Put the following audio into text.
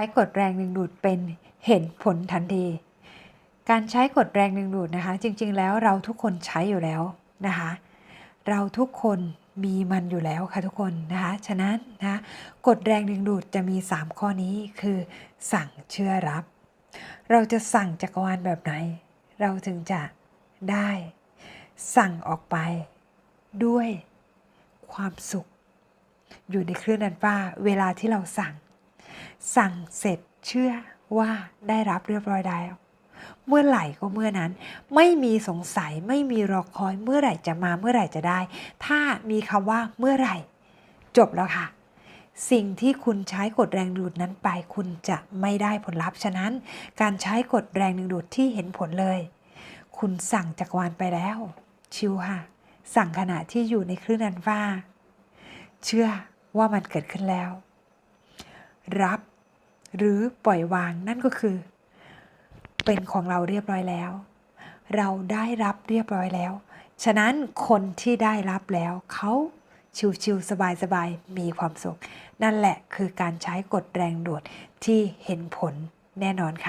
ช้กฎแรงดึงดูดเป็นเห็นผลทันที การใช้กฎแรงดึงดูดนะคะ จริง ๆ แล้วเราทุกคนใช้อยู่แล้วนะคะ เราทุกคนมีมันอยู่แล้วค่ะทุกคนนะคะฉะนั้นนะกฎแรงดึงดูดจะมี 3 ข้อนี้คือ สั่งเชื่อรับ เราจะสั่งจักรวาลแบบไหน เราถึงจะได้ สั่งออกไปด้วยความสุข อยู่ในคลื่นนันฟ้าเวลาที่เราสั่ง สั่งเสร็จเชื่อว่าได้รับเรียบร้อยแล้ว เมื่อไหร่ก็เมื่อนั้น ไม่มีสงสัยไม่มีรอคอยเมื่อไหร่จะมาเมื่อไหร่จะได้ ถ้ามีคำว่าเมื่อไหร่ จบแล้วค่ะ สิ่งที่คุณใช้กฎแรงดูดนั้นไป คุณจะไม่ได้ผลลัพธ์ฉะนั้น การใช้กฎแรงดึงดูดที่เห็นผลเลย คุณสั่งจักรวาลไปแล้ว ชิวค่ะ สั่งขณะที่อยู่ในคลื่นนันฟ้า เชื่อว่ามันเกิดขึ้นแล้ว รับ หรือปล่อยวางนั่นก็คือ เป็นของเราเรียบร้อยแล้ว เราได้รับเรียบร้อยแล้ว ฉะนั้นคนที่ได้รับแล้วเขาชิวๆสบายๆมีความสุข นั่นแหละคือการใช้กฎแรงดูดที่เห็นผลแน่นอนค่ะ